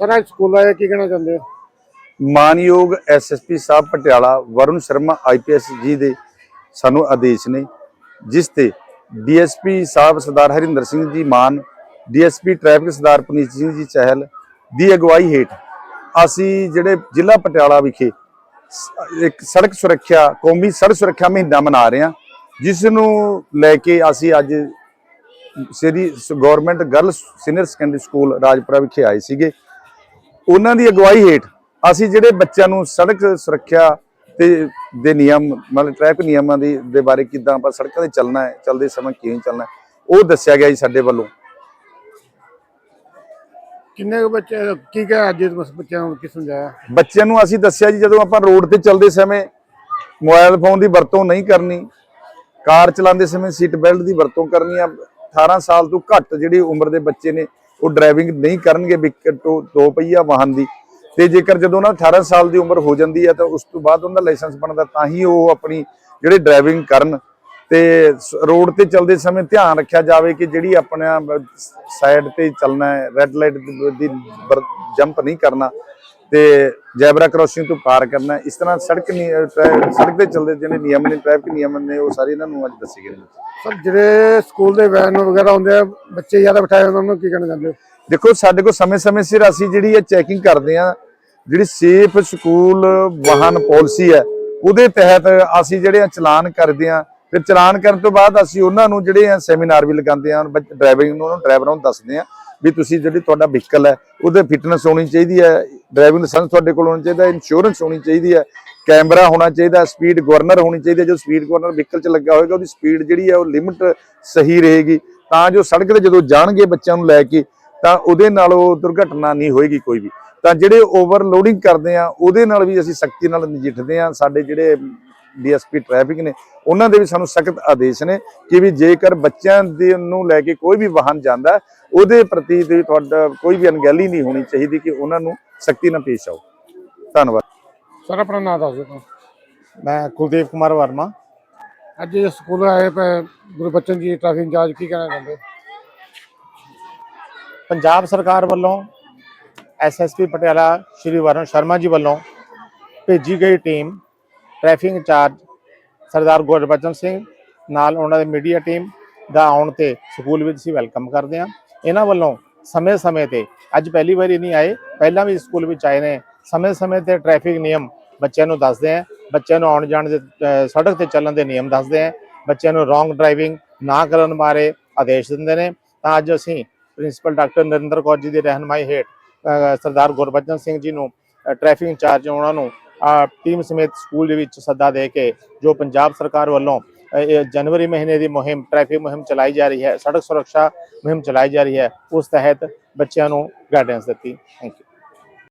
Sir ਅੱਜ school ਆਇਆ ਕੀ ਕਹਿਣਾ ਚਾਹੁੰਦੇ ਹੋ? ਮਾਨਯੋਗ ਐਸਐਸਪੀ ਸਾਹਿਬ ਪਟਿਆਲਾ, ਵਰੁਣ ਸ਼ਰਮਾ ਆਈਪੀਐਸ ਜੀ ਦੇ ਸਾਨੂੰ ਆਦੇਸ਼ ਨੇ, ਜਿਸ ਤੇ ਡੀਐਸਪੀ ਸਾਹਿਬ ਸਰਦਾਰ ਹਰਿੰਦਰ ਸਿੰਘ ਜੀ ਮਾਨ ਡੀਐਸਪੀ ਟ੍ਰੈਫਿਕ ਸਰਦਾਰ ਪੁਨੀਤ ਸਿੰਘ ਜੀ ਚਹਿਲ ਦੀ ਅਗਵਾਈ ਹੇਠ ਅਸੀਂ ਜਿਹੜੇ ਜ਼ਿਲ੍ਹਾ ਪਟਿਆਲਾ ਵਿਖੇ ਇੱਕ ਸੜਕ ਸੁਰੱਖਿਆ, ਕੌਮੀ ਸੜਕ ਸੁਰੱਖਿਆ ਮਹੀਨਾ ਮਨਾ ਰਹੇ ਹਾਂ, ਜਿਸ ਨੂੰ ਲੈ ਕੇ ਅਸੀਂ ਅੱਜ Shri government girls senior secondary school Rajpura ਵਿਖੇ ਆਏ ਸੀਗੇ। ਉਹਨਾਂ ਦੀ ਅਗਵਾਈ ਹੇਠ ਅਸੀਂ ਜਿਹੜੇ ਬੱਚਿਆਂ ਨੂੰ ਸੜਕ ਸੁਰੱਖਿਆ ਤੇ ਦੇ ਨਿਯਮ ਮਤਲਬ ਟ੍ਰੈਫਿਕ ਨਿਯਮਾਂ ਦੀ ਦੇ ਬਾਰੇ ਕਿਦਾਂ ਆਪਾਂ ਸੜਕਾਂ ਤੇ ਚੱਲਣਾ ਹੈ ਚੱਲਦੇ ਸਮੇਂ ਕਿਵੇਂ ਚੱਲਣਾ ਉਹ ਦੱਸਿਆ ਗਿਆ ਜੀ ਸਾਡੇ ਵੱਲੋਂ। ਕਿੰਨੇ ਕੁ ਬੱਚੇ ਕੀ ਕਹਿ ਅੱਜ ਬਸ ਬੱਚਿਆਂ ਨੂੰ ਕੀ ਸਮਝਾਇਆ? ਬੱਚਿਆਂ ਨੂੰ ਅਸੀਂ ਦੱਸਿਆ ਜੀ ਜਦੋਂ ਆਪਾਂ ਰੋਡ ਤੇ ਚੱਲਦੇ ਸਮੇਂ ਮੋਬਾਈਲ ਫੋਨ ਦੀ ਵਰਤੋਂ ਨਹੀਂ ਕਰਨੀ ਕਾਰ ਚਲਾਉਂਦੇ ਸਮੇਂ ਸੀਟ ਬੈਲਟ ਦੀ ਵਰਤੋਂ ਕਰਨੀ ਆ 18 ਸਾਲ ਤੋਂ ਘੱਟ ਜਿਹੜੀ ਉਮਰ ਦੇ ਬੱਚੇ ਨੇ ਉਹ ਡਰਾਈਵਿੰਗ ਨਹੀਂ ਕਰਨਗੇ ਦੋ ਪਹੀਆ ਵਾਹਨ ਦੀ। ਤੇ ਜੇਕਰ ਜਦੋਂ ਉਹਨਾਂ 18 ਸਾਲ ਦੀ ਉਮਰ ਹੋ ਜਾਂਦੀ ਹੈ, ਤਾਂ ਉਸ ਤੋਂ ਬਾਅਦ ਉਹਨਾਂ ਦਾ ਲਾਇਸੈਂਸ ਬਣਦਾ, ਤਾਂ ਹੀ ਉਹ ਆਪਣੀ ਜਿਹੜੇ ਡਰਾਈਵਿੰਗ ਕਰਨ। ਤੇ ਰੋਡ ਤੇ ਚੱਲਦੇ ਸਮੇਂ ਧਿਆਨ ਰੱਖਿਆ ਜਾਵੇ ਕਿ ਜਿਹੜੀ ਆਪਣਾ ਸਾਈਡ ਤੇ ਚੱਲਣਾ ਹੈ ਰੈੱਡ ਲਾਈਟ ਦੀ ਜੰਪ ਨਹੀਂ ਕਰਨਾ। ਤੇ ਜੈਬਰਾ ਕ੍ਰੋਸਿੰਗ ਤੋਂ ਪਾਰ ਕਰਨਾ ਹੈ। ਇਸ ਤਰ੍ਹਾਂ ਸੜਕ ਸੜਕ ਤੇ ਚੱਲਦੇ ਜਿਹੜੇ ਨਿਯਮ ਨੇ ਟ੍ਰੈਫਿਕ ਨਿਯਮ ਨੇ ਉਹ ਸਾਰੇ ਇਹਨਾਂ ਨੂੰ ਅੱਜ ਦੱਸੇ ਗਏ ਨੇ। ਸਰ ਜਿਹੜੇ ਸਕੂਲ ਦੇ ਵੈਨ ਵਗੈਰਾ ਹੁੰਦੇ ਆ ਬੱਚੇ ਜ਼ਿਆਦਾ ਬਿਠਾਏ ਉਹਨਾਂ ਨੂੰ ਕੀ ਕਹਿਣਾ ਚਾਹੁੰਦੇ ਹੋ? ਦੇਖੋ ਸਾਡੇ ਕੋਲ ਸਮੇਂ-ਸਮੇਂ ਸਿਰ ਅਸੀਂ ਜਿਹੜੀ ਇਹ ਚੈਕਿੰਗ ਕਰਦੇ ਆ ਜਿਹੜੀ ਸੇਫ ਸਕੂਲ ਵਾਹਨ ਪਾਲਿਸੀ ਹੈ ਉਹਦੇ ਤਹਿਤ ਅਸੀਂ ਜਿਹੜੇ ਆ ਚਲਾਨ ਕਰਦੇ ਆ ਫਿਰ ਚਲਾਨ ਕਰਨ ਤੋਂ ਬਾਅਦ ਅਸੀਂ ਉਹਨਾਂ ਨੂੰ ਜਿਹੜੇ ਆ ਸੈਮੀਨਾਰ ਵੀ ਲਗਾਉਂਦੇ ਆ ਡਰਾਈਵਿੰਗ ਨੂੰ ਉਹਨਾਂ ਡਰਾਈਵਰਾਂ ਨੂੰ ਦੱਸਦੇ ਆ ਵੀ ਤੁਸੀਂ ਜਿਹੜੀ ਤੁਹਾਡਾ ਵਹੀਕਲ ਹੈ, ਉਹਦੇ ਫਿਟਨੈਸ ਹੋਣੀ ਚਾਹੀਦੀ ਹੈ ਡਰਾਈਵਿੰਗ ਲਾਇਸੈਂਸ ਤੁਹਾਡੇ ਕੋਲ ਹੋਣਾ ਚਾਹੀਦਾ ਇੰਸ਼ੋਰੈਂਸ ਹੋਣੀ ਚਾਹੀਦੀ ਹੈ ਕੈਮਰਾ ਹੋਣਾ ਚਾਹੀਦਾ ਸਪੀਡ ਗਵਰਨਰ ਹੋਣੀ ਚਾਹੀਦੀ ਹੈ, ਜੋ ਸਪੀਡ ਗਵਰਨਰ ਵਹੀਕਲ 'ਚ ਲੱਗਾ ਹੋਏਗਾ, ਉਹਦੀ ਸਪੀਡ ਜਿਹੜੀ ਹੈ ਉਹ ਲਿਮਟ ਸਹੀ ਰਹੇਗੀ। ਤਾਂ ਜੋ ਸੜਕ ਤੇ ਜਦੋਂ ਜਾਣਗੇ ਬੱਚਿਆਂ ਨੂੰ ਲੈ ਕੇ, ਤਾਂ ਉਹਦੇ ਨਾਲ ਉਹ ਦੁਰਘਟਨਾ ਨਹੀਂ ਹੋਏਗੀ ਕੋਈ ਵੀ। ਤਾਂ ਜਿਹੜੇ ਓਵਰਲੋਡਿੰਗ ਕਰਦੇ ਆ, ਉਹਦੇ ਨਾਲ ਵੀ ਅਸੀਂ ਸਖਤੀ ਨਾਲ ਨਜਿੱਠਦੇ ਆ, ਸਾਡੇ ਜਿਹੜੇ ਡੀਐਸਪੀ ਟ੍ਰੈਫਿਕ ਨੇ ਉਹਨਾਂ ਦੇ ਵੀ ਸਾਨੂੰ ਸਖਤ ਆਦੇਸ਼ ਨੇ ਕਿ ਵੀ ਜੇਕਰ ਬੱਚਿਆਂ ਦੇ ਨੂੰ ਲੈ ਕੇ ਕੋਈ ਵੀ ਵਾਹਨ ਜਾਂਦਾ ਉਹਦੇ ਪ੍ਰਤੀ ਤੇ ਤੁਹਾਡਾ ਕੋਈ ਵੀ ਅਣਗਹਿਲੀ ਨਹੀਂ ਹੋਣੀ ਚਾਹੀਦੀ ਕਿ ਉਹਨਾਂ ਨੂੰ ਸਖਤੀ ਨਾਲ ਪੇਸ਼ ਆਓ। ਧੰਨਵਾਦ। ਸਰ ਆਪਣਾ ਨਾਮ ਦੱਸ ਦਿਓ ਮੈਂ ਕੁਲਦੀਪ ਕੁਮਾਰ ਵਰਮਾ। ਅੱਜ ਇਹ ਸਕੂਲ ਆਏ ਪਏ ਗੁਰਬਚਨ ਜੀ ਟ੍ਰੈਫਿਕ ਇੰਚਾਰਜ ਕੀ ਕਹਿਣਾ ਚਾਹੁੰਦੇ? ਪੰਜਾਬ ਸਰਕਾਰ ਵੱਲੋਂ ਐਸਐਸਪੀ ਪਟਿਆਲਾ ਸ਼੍ਰੀ ਵਰਨ ਸ਼ਰਮਾ ਜੀ ਵੱਲੋਂ ਭੇਜੀ ਗਈ team traffic incharge Sardar Gurbachan Singh ਨਾਲ ਉਹਨਾਂ ਦੇ ਮੀਡੀਆ ਟੀਮ ਦਾ ਆਉਣ ਤੇ ਸਕੂਲ ਵਿੱਚ ਅਸੀਂ ਵੈਲਕਮ ਕਰਦੇ ਹਾਂ। ਇਹਨਾਂ ਵੱਲੋਂ ਸਮੇਂ-ਸਮੇਂ ਤੇ, ਅੱਜ ਪਹਿਲੀ ਵਾਰੀ ਨਹੀਂ ਆਏ, ਪਹਿਲਾਂ ਵੀ ਸਕੂਲ ਵਿੱਚ ਆਏ ਨੇ। ਸਮੇਂ-ਸਮੇਂ ਤੇ ਟ੍ਰੈਫਿਕ ਨਿਯਮ ਬੱਚਿਆਂ ਨੂੰ ਦੱਸਦੇ ਆ ਬੱਚਿਆਂ ਨੂੰ ਆਉਣ ਜਾਣ ਦੇ ਸੜਕ ਤੇ ਚੱਲਣ ਦੇ ਨਿਯਮ ਦੱਸਦੇ ਆ ਬੱਚਿਆਂ ਨੂੰ ਰੋਂਗ ਡਰਾਈਵਿੰਗ ਨਾ ਕਰਨ ਬਾਰੇ ਆਦੇਸ਼ ਦਿੰਦੇ ਨੇ। ਤਾਂ ਅੱਜ ਅਸੀਂ ਪ੍ਰਿੰਸੀਪਲ ਡਾਕਟਰ ਨਰਿੰਦਰ ਕੌਰ ਜੀ ਦੀ ਰਹਿਨਮਾਈ ਹੇਠ ਸਰਦਾਰ ਗੁਰਬਚਨ ਸਿੰਘ ਜੀ ਨੂੰ, ਅਹ, ਟ੍ਰੈਫਿਕ ਇੰਚਾਰਜ ਉਹਨਾਂ ਨੂੰ ਟੀਮ ਸਮੇਤ ਸਕੂਲ ਦੇ ਵਿੱਚ ਸੱਦਾ ਦੇ ਕੇ ਜੋ ਪੰਜਾਬ ਸਰਕਾਰ ਵੱਲੋਂ ਜਨਵਰੀ ਮਹੀਨੇ ਦੀ ਮੁਹਿੰਮ, ਟ੍ਰੈਫਿਕ ਮੁਹਿੰਮ ਚਲਾਈ ਜਾ ਰਹੀ ਹੈ, ਸੜਕ ਸੁਰੱਖਿਆ ਮੁਹਿੰਮ ਚਲਾਈ ਜਾ ਰਹੀ ਹੈ, ਉਸ ਤਹਿਤ ਬੱਚਿਆਂ ਨੂੰ ਗਾਈਡੈਂਸ ਦਿੱਤੀ। Thank you